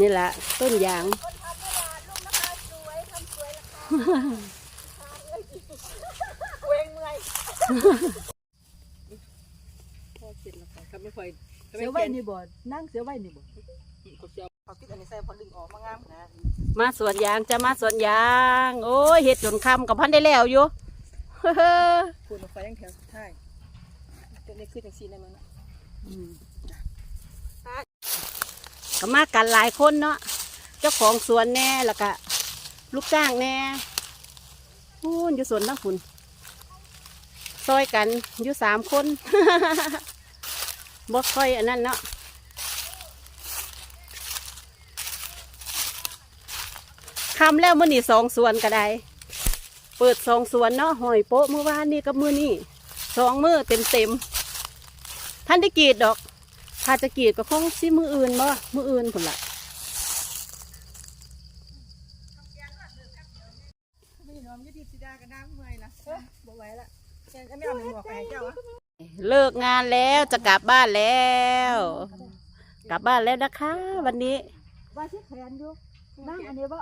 นี่แหละต้นยางคนทำตลาดลูกนะคะสวยทำสวยราคาเวงเมื่อยพ่อเขียนแล้วค่ะครับไม่ค่อยเสียวไว้นี่บ่นั่งเสียวไว้นี่บ่เขาเสียวเขาคิดอันนี้ใส่พอดึงออกมางามนะมาสวนยางจะมาสวนยาง โอ้ยเห็ดจนคำกับพันได้แล้วอยู่พูดลงไปยังแถวสุดท้ายจะได้ขึ้นอย่างซีในมันนะ ก็มากันหลายคนเนาะเจ้าของสวนแน่แล้วก็ลูกจ้างแน่พูนอยู่สวนทั้งฝุ่นซอยกันอยู่สามคนบ่ค่อยอันนั้นเนาะคำแล้วมื่อนี่สองสวนก็ได้เปิดสองสวนเนาะหอยโป๊ะเมื่อวานนี่กับมือนี่สองมือเต็มเต็มๆท่านได้กีดดอก ถ้าจะกรีดก็คงสิมืออื่นบ่มืออื่นผลละไม่ยอมยึดที่สีดากับน้ำเมื่อยละบ่ไหวละแกไม่เอาหนึ่งหมวกไปให้เจ้าอะเลิกงานแล้วจะกลับบ้านแล้ว กลับบ้านแล้วนะคะ วันนี้ว่าสิแขนอยู่นั่งอันนี้ว่า